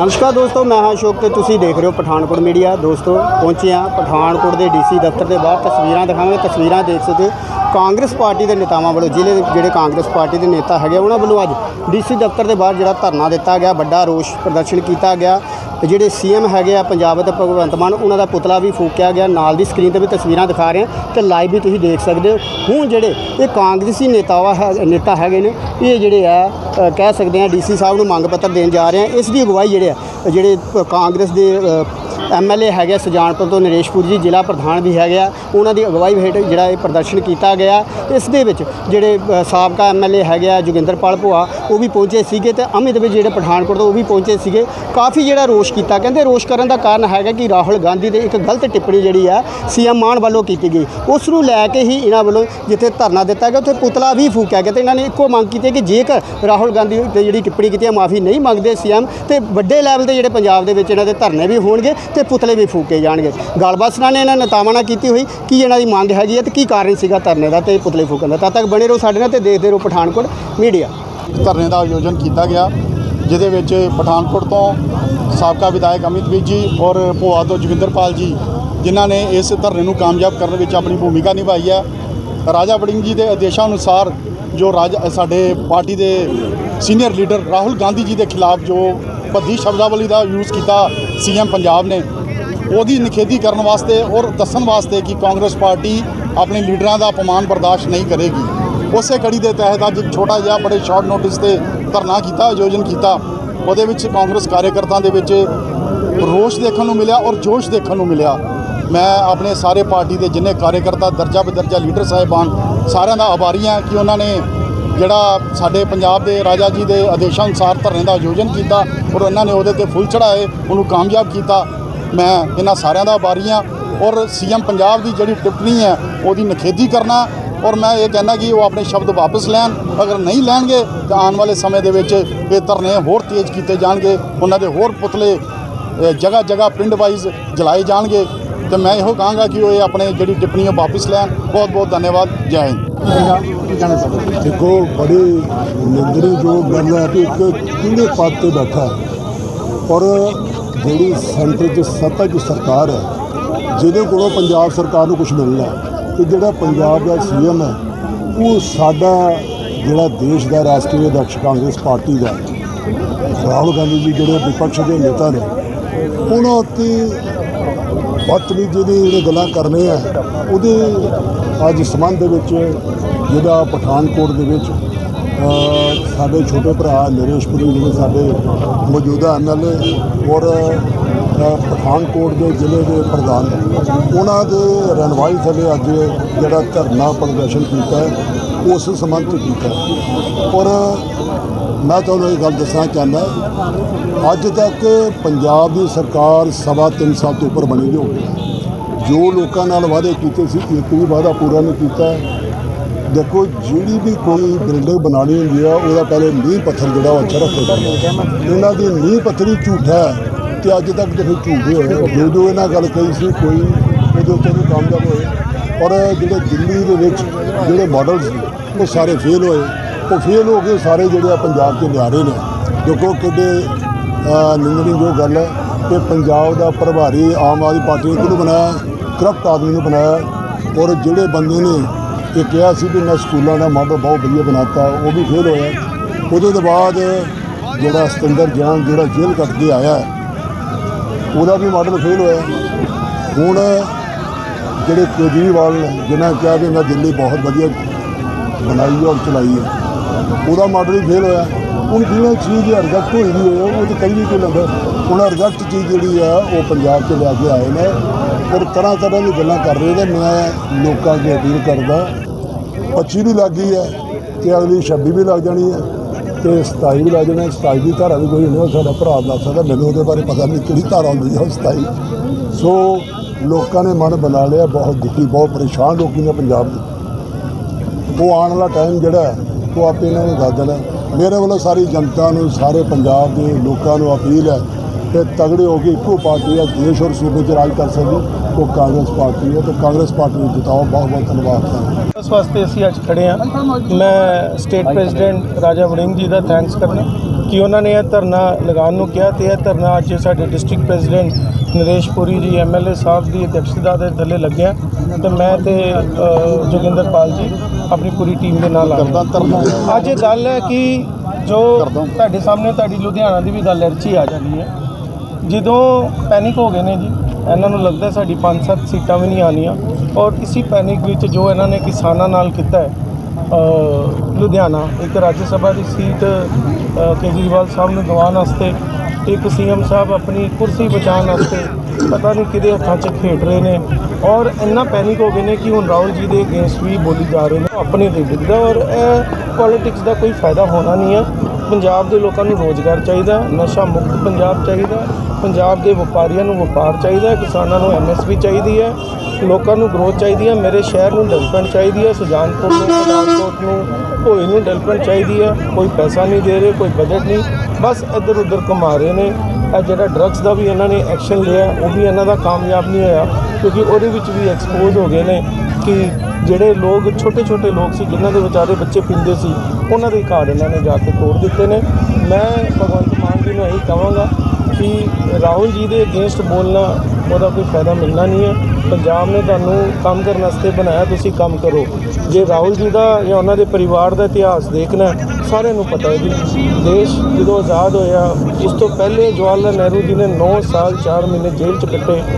ਨਮਸਕਾਰ ਦੋਸਤੋ, ਮੈਂ ਹਾਂ ਅਸ਼ੋਕ ਤੇ ਤੁਸੀਂ ਦੇਖ ਰਹੇ ਹੋ ਪਠਾਨਕੋਟ ਮੀਡੀਆ। ਦੋਸਤੋ, ਪਹੁੰਚੇ ਹਾਂ ਪਠਾਨਕੋਟ ਦੇ ਡੀਸੀ ਦਫ਼ਤਰ ਦੇ ਬਾਹਰ। ਤਸਵੀਰਾਂ ਦਿਖਾਵਾਂਗੇ। ਤਸਵੀਰਾਂ ਦੇਖ ਸਕਦੇ ਕਾਂਗਰਸ ਪਾਰਟੀ ਦੇ ਨੇਤਾਵਾਂ ਵੱਲੋਂ ਜ਼ਿਲ੍ਹੇ ਦੇ ਜਿਹੜੇ ਕਾਂਗਰਸ ਪਾਰਟੀ ਦੇ ਨੇਤਾ ਹੈਗੇ ਉਹਨਾਂ ਵੱਲੋਂ ਅੱਜ ਡੀਸੀ ਦਫ਼ਤਰ ਦੇ ਬਾਹਰ ਜਿਹੜਾ ਧਰਨਾ ਦਿੱਤਾ ਗਿਆ, ਵੱਡਾ ਰੋਸ ਪ੍ਰਦਰਸ਼ਨ ਕੀਤਾ ਗਿਆ। ਤੇ ਜਿਹੜੇ ਸੀਐਮ ਹੈਗੇ ਆ, ਪੰਜਾਬ ਦੇ ਭਗਵੰਤ ਮਾਨ, ਉਹਨਾਂ ਦਾ ਪੁਤਲਾ ਵੀ ਫੂਕਿਆ ਗਿਆ। ਨਾਲ ਦੀ ਸਕਰੀਨ ਤੇ ਵੀ ਤਸਵੀਰਾਂ ਦਿਖਾ ਰਹੇ ਹਾਂ ਤੇ ਲਾਈਵ ਵੀ ਤੁਸੀਂ ਦੇਖ ਸਕਦੇ ਹੋ। ਹੁਣ ਜਿਹੜੇ ਇਹ ਕਾਂਗਰਸੀ ਨੇਤਾਵਾ ਹੈ, ਨੇਤਾ ਹੈਗੇ ਨੇ, ਇਹ ਜਿਹੜੇ ਆ ਕਹਿ ਸਕਦੇ ਆ ਡੀਸੀ ਸਾਹਿਬ ਨੂੰ ਮੰਗ ਪੱਤਰ ਦੇਣ ਜਾ ਰਹੇ ਆ। ਇਸ ਦੀ ਅਗਵਾਈ ਜਿਹੜੇ ਆ, ਜਿਹੜੇ ਕਾਂਗਰਸ ਦੇ ਐਮਐਲਏ ਹੈਗੇ ਆ, ਸੁਜਾਨਪੁਰ ਤੋਂ ਨਰੇਸ਼ਪੁਰ ਜੀ ਜ਼ਿਲ੍ਹਾ ਪ੍ਰਧਾਨ ਵੀ ਹੈਗੇ ਆ। ਉਹਨਾਂ ਦੀ ਅਗਵਾਈ ਹੇਠ ਜਿਹੜਾ ਇਹ ਪ੍ਰਦਰਸ਼ਨ ਕੀਤਾ ਗਿਆ। ਇਸ ਦੇ ਵਿੱਚ ਜਿਹੜੇ ਅ, ਸਾਬਕਾ ਐਮਐਲਏ ਹੈਗੇ ਆ ਜੋਗਿੰਦਰਪਾਲ ਭੁਆ ਉਹ ਵੀ ਪਹੁੰਚੇ ਸੀਗੇ ਤੇ ਅਮਿਤ ਵੀ ਜਿਹੜੇ ਪਠਾਨਕੋਟ ਤੋਂ ਉਹ ਵੀ ਪਹੁੰਚੇ ਸੀਗੇ। ਕਾਫੀ ਜਿਹੜਾ ਰੋਸ਼ ਕੀਤਾ। ਕਹਿੰਦੇ ਰੋਸ਼ ਕਰਨ ਦਾ ਕਾਰਨ ਹੈਗਾ ਕਿ ਰਾਹੁਲ ਗਾਂਧੀ ਦੇ ਇੱਕ ਗਲਤ ਟਿੱਪਣੀ ਜਿਹੜੀ ਆ ਸੀਐਮ ਮਾਨ ਵੱਲੋਂ ਕੀਤੀ ਗਈ। ਉਸ ਨੂੰ ਲੈ ਕੇ ਹੀ ਇਹਨਾਂ ਵੱਲੋਂ ਜਿੱਥੇ ਧਰਨਾ ਦਿੱਤਾ ਗਿਆ ਉੱਥੇ ਪੁਤਲਾ ਵੀ ਫੂਕਿਆ ਗਿਆ ਤੇ ਇਹਨਾਂ ਨੇ ਇੱਕੋ ਮੰਗ ਕੀਤੀ ਕਿ ਜੇਕਰ ਰਾਹੁਲ ਗਾਂਧੀ ਤੇ ਜਿਹੜੀ ਟਿੱਪਣੀ ਕੀਤੀ ਹੈ ਮਾਫੀ ਨਹੀਂ ਮੰਗਦੇ ਸੀਐਮ ਤੇ ਵੱਡੇ ਲੈਵਲ ਤੇ ਜਿਹੜੇ ਪੰਜਾਬ ਦੇ ਵਿੱਚ ਇਹਨਾਂ ਦੇ ਧਰਨੇ ਵੀ ਹੋਣਗੇ ਤੇ ਪੁਤਲੇ ਵੀ ਫੂਕੇ ਜਾਣਗੇ। ਗੱਲਬਾਤ ਸੁਣਾ ਨੇ ਇਹਨਾਂ ਨੇਤਾਵਾਂ ਨਾਲ ਕੀਤੀ ਹੋਈ, ਕੀ ਇਹਨਾਂ ਦੀ ਮੰਗ ਹੈਗੀ ਹੈ ਤੇ ਕੀ ਕਾਰਨ ਸੀਗਾ ਧਰਨੇ ਦਾ ਤੇ ਪੁਤਲੇ ਫੂਕਣ ਦਾ। ਤਦ ਤੱਕ ਬਣੇ ਰਹੋ ਸਾਡੇ ਨਾਲ ਤੇ ਦੇਖਦੇ ਰਹੋ ਪਠਾਨਕੋਟ ਮੀਡੀਆ। ਧਰਨੇ ਦਾ ਆਯੋਜਨ ਕੀਤਾ ਗਿਆ, ਜਿਹਦੇ ਵਿੱਚ ਪਠਾਨਕੋਟ ਤੋਂ ਸਾਬਕਾ ਵਿਧਾਇਕ ਅਮਿਤ ਵਿਜ ਜੀ ਔਰ ਭੋਆ ਤੋਂ ਜੋਗਿੰਦਰਪਾਲ ਜੀ, ਜਿਨ੍ਹਾਂ ਨੇ ਇਸ ਧਰਨੇ ਨੂੰ ਕਾਮਯਾਬ ਕਰਨ ਵਿੱਚ ਆਪਣੀ ਭੂਮਿਕਾ ਨਿਭਾਈ ਹੈ। ਰਾਜਾ ਵੜਿੰਗ ਜੀ ਦੇ ਆਦੇਸ਼ਾਂ ਅਨੁਸਾਰ ਜੋ ਰਾਜ, ਸਾਡੇ ਪਾਰਟੀ ਦੇ ਸੀਨੀਅਰ ਲੀਡਰ ਰਾਹੁਲ ਗਾਂਧੀ ਜੀ ਦੇ ਖਿਲਾਫ ਜੋ ਭੱਦੀ ਸ਼ਬਦਾਵਲੀ ਦਾ ਯੂਜ਼ ਕੀਤਾ ਸੀਐਮ ਪੰਜਾਬ ਨੇ ਉਹਦੀ ਨਿਖੇਧੀ ਕਰਨ ਵਾਸਤੇ ਔਰ ਦੱਸਣ ਵਾਸਤੇ ਕਿ ਕਾਂਗਰਸ ਪਾਰਟੀ ਆਪਣੇ ਲੀਡਰਾਂ ਦਾ ਅਪਮਾਨ ਬਰਦਾਸ਼ਤ ਨਹੀਂ ਕਰੇਗੀ। ਉਸੇ ਕੜੀ ਦੇ ਤਹਿਤ ਅੱਜ ਛੋਟਾ ਜਿਹਾ ਬੜੇ ਸ਼ਾਰਟ ਨੋਟਿਸ ਤੇ ਧਰਨਾ ਕੀਤਾ, ਆਯੋਜਨ ਕੀਤਾ। ਉਹਦੇ ਵਿੱਚ ਕਾਂਗਰਸ ਕਾਰਜਕਰਤਾਵਾਂ ਦੇ ਵਿੱਚ ਰੋਸ਼ ਦੇਖਣ ਨੂੰ ਮਿਲਿਆ ਔਰ ਜੋਸ਼ ਦੇਖਣ ਨੂੰ ਮਿਲਿਆ। ਮੈਂ ਆਪਣੇ ਸਾਰੇ ਪਾਰਟੀ ਦੇ ਜਿੰਨੇ ਕਾਰਜਕਰਤਾ ਦਰਜਾ ਬਦਰਜਾ ਲੀਡਰ ਸਾਹਿਬਾਨ ਸਾਰਿਆਂ ਦਾ ਆਭਾਰੀ ਹਾਂ ਕਿ ਉਹਨਾਂ ਨੇ ਜਿਹੜਾ ਸਾਡੇ ਪੰਜਾਬ ਦੇ ਰਾਜਾ ਜੀ ਦੇ ਆਦੇਸ਼ਾਂ ਅਨੁਸਾਰ ਧਰਨੇ ਦਾ ਆਯੋਜਨ ਕੀਤਾ ਔਰ ਉਹਨਾਂ ਨੇ ਉਹਦੇ ਤੇ ਫੁੱਲ ਚੜਾਏ ਉਹਨੂੰ ਕਾਮਯਾਬ ਕੀਤਾ। ਮੈਂ ਇਹਨਾਂ ਸਾਰਿਆਂ ਦਾ ਆਭਾਰੀ ਹਾਂ ਔਰ ਸੀਐਮ ਪੰਜਾਬ ਦੀ ਜਿਹੜੀ ਟਿੱਪਣੀ ਹੈ, ਉਹਦੀ ਨਿਖੇਧੀ ਕਰਨਾ ਔਰ ਮੈਂ ਇਹ ਕਹਿੰਦਾ ਕਿ ਉਹ ਆਪਣੇ ਸ਼ਬਦ ਵਾਪਸ ਲੈਣ। ਅਗਰ ਨਹੀਂ ਲੈਣਗੇ, ਤਾਂ ਆਉਣ ਵਾਲੇ ਸਮੇਂ ਦੇ ਵਿੱਚ ਇਹ ਧਰਨੇ ਹੋਰ ਤੇਜ਼ ਕੀਤੇ ਜਾਣਗੇ। ਉਹਨਾਂ ਦੇ ਹੋਰ ਪੁਤਲੇ ਜਗ੍ਹਾ ਜਗ੍ਹਾ ਪਿੰਡ ਵਾਈਜ਼ ਜਲਾਏ ਜਾਣਗੇ। ਤੇ ਮੈਂ ਇਹੋ ਕਹਾਂਗਾ ਕਿ ਉਹ ਇਹ ਆਪਣੇ ਜਿਹੜੀ ਟਿੱਪਣੀ ਹੈ ਵਾਪਸ ਲੈਣ। ਬਹੁਤ ਬਹੁਤ ਧੰਨਵਾਦ। ਜੈ ਹਿੰਦ। ਦੇਖੋ, ਬੜੀ ਨਿੰਦਣੀ ਜੋ ਗੱਲ ਹੈ ਕਿ ਇੱਕ ਕਿਹੜੇ ਪਦ ਤੇ ਬੈਠਾ ਹੈ। ਔਰ ਜਿਹੜੀ ਸੈਂਟਰ 'ਚ ਸੱਤਾ 'ਚ ਸਰਕਾਰ ਹੈ, ਜਿਹਦੇ ਕੋਲੋਂ ਪੰਜਾਬ ਸਰਕਾਰ ਨੂੰ ਕੁਝ ਮਿਲਣਾ ਹੈ, ਤੇ ਜਿਹੜਾ ਪੰਜਾਬ ਦਾ ਸੀਐਮ ਹੈ, ਉਹ ਸਾਡਾ ਜਿਹੜਾ ਦੇਸ਼ ਦਾ ਰਾਸ਼ਟਰੀ ਅਧਿਕਸ਼ ਕਾਂਗਰਸ ਪਾਰਟੀ ਦਾ, ਰਾਹੁਲ ਗਾਂਧੀ ਜੀ ਜਿਹੜੇ ਵਿਪਕਸ਼ ਦੇ ਨੇਤਾ ਨੇ, ਉਹਨਾਂ ਉੱਤੇ ਬਦਤਮੀਜ਼ੀ ਦੀ ਗੱਲਾਂ ਕਰਨੇ ਆ ਉਹਦੇ ਅੱਜ ਸੰਬੰਧ ਦੇ ਵਿੱਚ ਜਿਹੜਾ ਪਠਾਨਕੋਟ ਦੇ ਵਿੱਚ ਸਾਡੇ ਛੋਟੇ ਭਰਾ ਨਰੇਸ਼ਪੁਰੀ ਜਿਹੜੇ ਸਾਡੇ ਮੌਜੂਦਾ ਐਮਐਲਏ ਔਰ ਪਠਾਨਕੋਟ ਦੇ ਜ਼ਿਲ੍ਹੇ ਦੇ ਪ੍ਰਧਾਨ ਉਹਨਾਂ ਦੇ ਰਣਵਾਈ ਥੱਲੇ ਅੱਜ ਜਿਹੜਾ ਧਰਨਾ ਪ੍ਰਦਰਸ਼ਨ ਕੀਤਾ ਉਸ ਸੰਬੰਧ 'ਚ ਕੀਤਾ ਔਰ, ਮੈਂ ਤੁਹਾਨੂੰ ਇਹ ਗੱਲ ਦੱਸਣਾ ਚਾਹੁੰਦਾ ਅੱਜ ਤੱਕ ਪੰਜਾਬ ਦੀ ਸਰਕਾਰ ਸਵਾ ਤਿੰਨ ਸਾਲ ਤੋਂ ਉੱਪਰ ਬਣੀ ਹੋ ਗਈ ਜੋ ਲੋਕਾਂ ਨਾਲ ਵਾਅਦੇ ਕੀਤੇ ਸੀ ਇੱਕ ਵੀ ਵਾਅਦਾ ਪੂਰਾ ਨਹੀਂ ਕੀਤਾ। ਦੇਖੋ, ਜਿਹੜੀ ਵੀ ਕੋਈ ਬਿਲਡਿੰਗ ਬਣਾਉਣੀ ਹੁੰਦੀ ਆ, ਉਹਦਾ ਪਹਿਲੇ ਨੀਂਹ ਪੱਥਰ ਜਿਹੜਾ ਉਹ ਅੱਛਾ ਰੱਖਿਆ ਜਾਂਦਾ ਇਹਨਾਂ ਦੀ ਨੀਂਹ ਪੱਥਰੀ ਝੂਠਾ ਹੈ ਤੇ ਅੱਜ ਤੱਕ ਦੇਖੋ ਝੂਠੇ ਹੋਏ ਜੋ ਜੋ ਇਹਨਾਂ ਗੱਲ ਕਹੀ ਸੀ, ਕੋਈ ਉਹਦੇ ਉੱਤੇ ਵੀ ਕਾਮਯਾਬ ਹੋਏ ਔਰ ਜਿਹੜੇ ਦਿੱਲੀ ਦੇ ਵਿੱਚ ਜਿਹੜੇ ਮਾਡਲ ਸੀ ਉਹ ਸਾਰੇ ਫੇਲ ਹੋਏ। ਉਹ ਫੇਲ ਹੋ ਕੇ ਸਾਰੇ ਜਿਹੜੇ ਆ ਪੰਜਾਬ 'ਚ ਲਿਆ ਰਹੇ ਨੇ। ਦੇਖੋ ਕਿੱਡੇ, ਅਹ, ਨਿੰਦਣੀ ਜੋ ਗੱਲ ਹੈ ਕਿ ਪੰਜਾਬ ਦਾ ਪ੍ਰਭਾਰੀ ਆਮ ਆਦਮੀ ਪਾਰਟੀ ਨੇ ਕਿਹਨੂੰ ਬਣਾਇਆ? ਕਰਪਟ ਆਦਮੀ ਨੂੰ ਬਣਾਇਆ। ਔਰ ਜਿਹੜੇ ਬੰਦੇ ਨੇ ਇਹ ਕਿਹਾ ਸੀ ਵੀ ਮੈਂ ਸਕੂਲਾਂ ਦਾ ਮਾਡਲ ਬਹੁਤ ਵਧੀਆ ਬਣਾਤਾ, ਉਹ ਵੀ ਫੇਲ ਹੋਇਆ। ਉਹਦੇ ਤੋਂ ਬਾਅਦ ਜਿਹੜਾ ਸਤਿੰਦਰ ਜਾਨ, ਜਿਹੜਾ ਜੇਲ੍ਹ ਕੱਟ ਕੇ ਆਇਆ, ਉਹਦਾ ਵੀ ਮਾਡਲ ਫੇਲ ਹੋਇਆ। ਹੁਣ ਜਿਹੜੇ ਕੇਜਰੀਵਾਲ ਨੇ ਜਿਨ੍ਹਾਂ ਕਿਹਾ ਕਿ ਮੈਂ ਦਿੱਲੀ ਬਹੁਤ ਵਧੀਆ ਬਣਾਈ ਔਰ ਚਲਾਈ ਹੈ, ਉਹਦਾ ਮਾਡਲ ਹੀ ਫੇਲ ਹੋਇਆ। ਹੁਣ ਜਿਹੜਾ ਚੀਜ਼ ਰਿਜੈਕਟ ਹੋਈ ਦੀ ਉਹ ਤਾਂ ਕਈ ਨਹੀਂ ਕੋਈ ਲੰਦਾ ਹੁਣ ਰਿਜੈਕਟ ਚੀਜ਼ ਜਿਹੜੀ ਆ, ਉਹ ਪੰਜਾਬ 'ਚ ਲੈ ਕੇ ਆਏ ਨੇ। ਔਰ ਤਰ੍ਹਾਂ ਤਰ੍ਹਾਂ ਦੀ ਗੱਲਾਂ ਕਰ ਰਹੇ ਨੇ। ਮੈਂ ਲੋਕਾਂ ਅੱਗੇ ਅਪੀਲ ਕਰਦਾ 25 ਵੀ ਲੱਗ ਗਈ ਹੈ ਤੇ ਅਗਲੀ 26 ਵੀ ਲੱਗ ਜਾਣੀ ਹੈ ਤੇ 27 ਵੀ ਲੱਗ ਜਾਣਾ 27 ਦੀ ਧਾਰਾ ਵੀ ਕੋਈ ਨਹੀਂ ਸਾਡਾ ਭਰਾ ਦੱਸ ਸਕਦਾ, ਮੈਨੂੰ ਉਹਦੇ ਬਾਰੇ ਪਤਾ ਨਹੀਂ ਕਿਹੜੀ ਧਾਰਾ ਹੁੰਦੀ ਹੈ ਉਹ 27 ਸੋ ਲੋਕਾਂ ਨੇ ਮਨ ਬਣਾ ਲਿਆ, ਬਹੁਤ ਦੁਖੀ, ਬਹੁਤ ਪਰੇਸ਼ਾਨ ਲੋਕੀ ਨੇ ਪੰਜਾਬ ਦੇ। ਉਹ ਆਉਣ ਵਾਲਾ ਟਾਈਮ ਜਿਹੜਾ ਉਹ ਆਪੇ ਇਹਨਾਂ ਨੂੰ ਦੱਸ ਦੇਣਾ। ਮੇਰੇ ਵੱਲੋਂ ਸਾਰੀ ਜਨਤਾ ਨੂੰ, ਸਾਰੇ ਪੰਜਾਬ ਦੇ ਲੋਕਾਂ ਨੂੰ ਅਪੀਲ ਹੈ ਤੇ ਤਗੜੇ ਹੋ ਕੇ ਇੱਕੋ ਪਾਰਟੀ ਹੈ ਦੇਸ਼ ਔਰ ਸੂਬੇ 'ਚ ਰਾਜ ਕਰ ਸਕਦੀ ਉਹ ਕਾਂਗਰਸ ਪਾਰਟੀ ਹੈ। ਤੇ ਕਾਂਗਰਸ ਪਾਰਟੀ ਨੂੰ ਜਿਤਾਓ। ਬਹੁਤ ਬਹੁਤ ਧੰਨਵਾਦ। ਇਸ ਵਾਸਤੇ ਅਸੀਂ ਅੱਜ ਖੜੇ ਹਾਂ। ਮੈਂ ਸਟੇਟ ਪ੍ਰੈਜ਼ੀਡੈਂਟ ਰਾਜਾ ਵੜਿੰਗ ਜੀ ਦਾ ਥੈਂਕਸ ਕਰਨਾ ਕਿ ਉਹਨਾਂ ਨੇ ਇਹ ਧਰਨਾ ਲਗਾਉਣ ਨੂੰ ਕਿਹਾ ਤੇ ਇਹ ਧਰਨਾ ਅੱਜ ਸਾਡੇ ਡਿਸਟ੍ਰਿਕਟ ਪ੍ਰੈਜ਼ੀਡੈਂਟ ਨਰੇਸ਼ ਪੁਰੀ ਜੀ ਐਮਐਲਏ ਸਾਹਿਬ ਦੀ ਅਧਿਕਸ਼ਤਾ ਦੇ ਥੱਲੇ ਲੱਗਿਆ ਤੇ ਮੈਂ ਤੇ ਜੋਗਿੰਦਰ ਪਾਲ ਜੀ ਆਪਣੀ ਪੂਰੀ ਟੀਮ ਦੇ ਨਾਲ ਆ ਅੱਜ ਇਹ ਗੱਲ ਹੈ ਕਿ ਜੋ ਤੁਹਾਡੇ ਸਾਹਮਣੇ ਤੁਹਾਡੀ ਲੁਧਿਆਣਾ ਦੀ ਵੀ ਗੱਲ ਅਰਚੀ ਆ ਜਾਂਦੀ ਹੈ। ਜਦੋਂ ਪੈਨਿਕ ਹੋ ਗਏ ਨੇ ਜੀ, ਇਹਨਾਂ ਨੂੰ ਲੱਗਦਾ ਸਾਡੀ 5-7 ਸੀਟਾਂ ਵੀ ਨਹੀਂ ਆਣੀਆਂ ਔਰ ਇਸੀ ਪੈਨਿਕ ਵਿੱਚ ਜੋ ਇਹਨਾਂ ਨੇ ਕਿਸਾਨਾਂ ਨਾਲ ਕੀਤਾ ਹੈ ਲੁਧਿਆਣਾ, ਇੱਕ ਰਾਜ ਸਭਾ ਦੀ ਸੀਟ ਕੇਜਰੀਵਾਲ ਸਾਹਿਬ ਨੂੰ ਦਿਵਾਉਣ ਵਾਸਤੇ, ਇੱਕ ਸੀਐਮ ਸਾਹਿਬ ਆਪਣੀ ਕੁਰਸੀ ਬਚਾਉਣ ਵਾਸਤੇ, ਪਤਾ ਨਹੀਂ ਕਿਹਦੇ ਹੱਥਾਂ 'ਚ ਖੇਡ ਰਹੇ ਨੇ। ਔਰ ਇੰਨਾ ਪੈਨਿਕ ਹੋ ਗਏ ਨੇ ਕਿ ਹੁਣ ਰਾਹੁਲ ਜੀ ਦੇ ਅਗੇਂਸਟ ਵੀ ਬੋਲੀ ਜਾ ਰਹੇ ਨੇ ਆਪਣੇ ਤੇ ਡਿੱਗਦਾ ਔਰ ਇਹ ਪੋਲਿਟਿਕਸ ਦਾ ਕੋਈ ਫਾਇਦਾ ਹੋਣਾ ਨਹੀਂ ਹੈ। ਪੰਜਾਬ ਦੇ ਲੋਕਾਂ ਨੂੰ ਰੋਜ਼ਗਾਰ ਚਾਹੀਦਾ, ਨਸ਼ਾ ਮੁਕਤ ਪੰਜਾਬ ਚਾਹੀਦਾ। ਪੰਜਾਬ ਦੇ ਵਪਾਰੀਆਂ ਨੂੰ ਵਪਾਰ ਚਾਹੀਦਾ ਕਿਸਾਨਾਂ ਨੂੰ ਐਮਐਸਪੀ ਚਾਹੀਦੀ ਹੈ, ਲੋਕਾਂ ਨੂੰ ਗਰੋਥ ਚਾਹੀਦੀ ਹੈ, ਮੇਰੇ ਸ਼ਹਿਰ ਨੂੰ ਡਿਵੈਲਪਮੈਂਟ ਚਾਹੀਦੀ ਹੈ, ਸੁਜਾਨਪੁਰ ਨੂੰ ਪਠਾਨਕੋਟ ਨੂੰ ਭੋਏ ਨੂੰ ਡਿਵੈਲਪਮੈਂਟ ਚਾਹੀਦੀ ਹੈ, ਕੋਈ ਪੈਸਾ ਨਹੀਂ ਦੇ ਰਹੇ, ਕੋਈ ਬਜਟ ਨਹੀਂ, ਬਸ ਇੱਧਰ ਉੱਧਰ ਕਮਾ ਰਹੇ ਨੇ, ਇਹ ਜਿਹੜਾ ਡਰੱਗਸ ਦਾ ਵੀ ਇਹਨਾਂ ਨੇ ਐਕਸ਼ਨ ਲਿਆ, ਉਹ ਵੀ ਇਹਨਾਂ ਦਾ ਕਾਮਯਾਬ ਨਹੀਂ ਹੋਇਆ, ਕਿਉਂਕਿ ਉਹਦੇ ਵਿੱਚ ਵੀ ਐਕਸਪੋਜ਼ ਹੋ ਗਏ ਨੇ ਕਿ ਜਿਹੜੇ ਲੋਕ, ਛੋਟੇ ਛੋਟੇ ਲੋਕ ਸੀ, ਜਿਨ੍ਹਾਂ ਦੇ ਵਿਚਾਰੇ ਬੱਚੇ ਪੀਂਦੇ ਸੀ, ਉਹਨਾਂ ਦੇ ਘਰ ਇਹਨਾਂ ਨੇ ਜਾ ਕੇ ਤੋੜ ਦਿੱਤੇ ਨੇ। ਮੈਂ ਭਗਵੰਤ ਮਾਨ ਜੀ ਨੂੰ ਇਹੀ ਕਹਾਂਗਾ ਕਿ ਰਾਹੁਲ ਜੀ ਦੇ ਅਗੇਂਸਟ ਬੋਲਣਾ, ਉਹਦਾ ਕੋਈ ਫਾਇਦਾ ਮਿਲਣਾ ਨਹੀਂ ਹੈ। ਪੰਜਾਬ ਨੇ ਤੁਹਾਨੂੰ ਕੰਮ ਕਰਨ ਵਾਸਤੇ ਬਣਾਇਆ, ਤੁਸੀਂ ਕੰਮ ਕਰੋ। ਜੇ ਰਾਹੁਲ ਜੀ ਦਾ ਜਾਂ ਉਹਨਾਂ ਦੇ ਪਰਿਵਾਰ ਦਾ ਇਤਿਹਾਸ ਦੇਖਣਾ ਸਾਰਿਆਂ ਨੂੰ ਪਤਾ ਹੈ ਜੀ। ਦੇਸ਼ ਜਦੋਂ ਆਜ਼ਾਦ ਹੋਇਆ ਉਸ ਤੋਂ ਪਹਿਲੇ ਜਵਾਹਰ ਲਾਲ ਨਹਿਰੂ ਜੀ ਨੇ 9 ਸਾਲ 4 ਮਹੀਨੇ ਜੇਲ੍ਹ 'ਚ ਕੱਟੇ